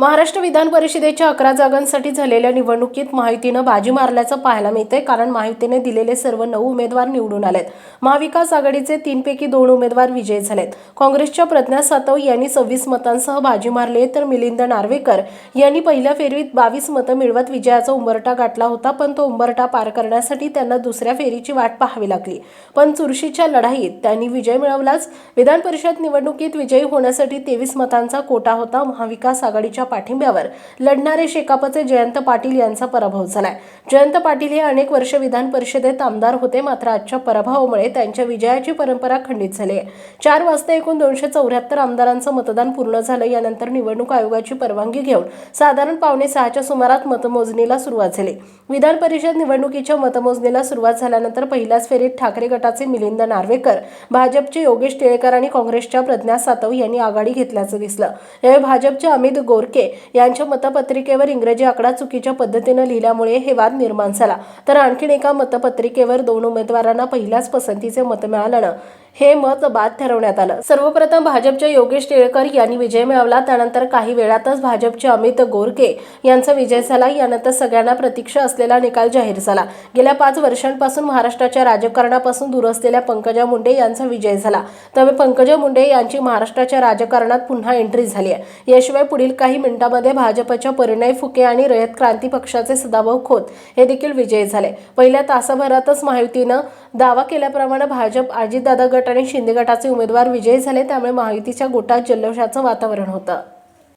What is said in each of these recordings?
महाराष्ट्र विधान परिषदेच्या अकरा जागांसाठी झालेल्या निवडणुकीत माहितीनं बाजी मारल्याचं पाहायला मिळते कारण माहितीने दिलेले सर्व नऊ उमेदवार निवडून आलेत. महाविकास आघाडीचे तीनपैकी दोन उमेदवार विजयी झालेत. काँग्रेसच्या प्रज्ञा सातव यांनी सव्वीस मतांसह बाजी मारली तर मिलिंद नार्वेकर यांनी पहिल्या फेरीत बावीस मतं मिळवत विजयाचा उंबरठा गाठला होता पण तो उंबरठा पार करण्यासाठी त्यांना दुसऱ्या फेरीची वाट पाहावी लागली. पण चुरशीच्या लढाईत त्यांनी विजय मिळवलाच. विधान परिषद निवडणुकीत विजयी होण्यासाठी तेवीस मतांचा कोटा होता. महाविकास आघाडीच्या पाठिंब्यावर. लढणारे शेकापचे जयंत पाटील यांचा पराभव झालाय. जयंत पाटील हे अनेक वर्ष विधान परिषदेत आमदार होते मात्र आजच्या पराभवामुळे त्यांच्या विजयाची परंपरा खंडित झाली आहे. चार वाजता एकूण दोनशे चौऱ्याहत्तर आमदारांचं मतदान पूर्ण झालं. यानंतर निवडणूक आयोगाची परवानगी घेऊन साधारण पावणे सहाच्या सुमारात मतमोजणीला सुरुवात झाली. विधान परिषद निवडणुकीच्या मतमोजणीला सुरुवात झाल्यानंतर पहिल्याच फेरीत ठाकरे गटाचे मिलिंद नार्वेकर भाजपचे योगेश टिळेकर आणि काँग्रेसच्या प्रज्ञा सातव यांनी आघाडी घेतल्याचं दिसलं. यावेळी भाजपचे अमित गोरके यांच्या मतपत्रिकेवर इंग्रजी आकडा चुकीच्या पद्धतीनं लिहिल्यामुळे हे वाद निर्माण झाला. तर आणखीन एका मतपत्रिकेवर दोन उमेदवारांना पहिल्याच पसंतीचे मत मिळाल्यानं हे मत बाद ठरवण्यात आलं. सर्वप्रथम भाजपच्या योगेश टिळेकर यांनी विजय मिळवला. त्यानंतर काही वेळातच भाजपचे अमित गोरके यांचा विजय झाला. यानंतर सगळ्यांना प्रतीक्षा असलेला निकाल जाहीर झाला. गेल्या पाच वर्षांपासून महाराष्ट्राच्या राजकारणापासून दूर असलेल्या पंकजा मुंडे यांचा विजय झाला. त्यामुळे पंकजा मुंडे यांची महाराष्ट्राच्या राजकारणात पुन्हा एंट्री झाली आहे. याशिवाय पुढील काही मिनिटांमध्ये भाजपच्या परिणय फुके आणि रयत क्रांती पक्षाचे सदाभाऊ खोत हे देखील विजयी झाले. पहिल्या तासाभरातच महायुतीनं दावा केल्याप्रमाणे भाजप अजितदादा गट आणि शिंदे गटाचे उमेदवार विजयी झाले त्यामुळे महायुतीच्या गोटात जल्लोषाचं वातावरण होतं.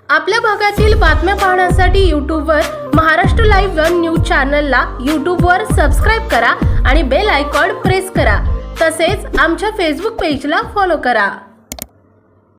आपल्या भागातील बातम्या पाहण्यासाठी यूट्यूबवर महाराष्ट्र लाईव्ह वन न्यूज चॅनलला यूट्यूबवर सबस्क्राईब करा आणि बेल आयकॉन प्रेस करा. तसेच आमच्या फेसबुक पेजला फॉलो करा.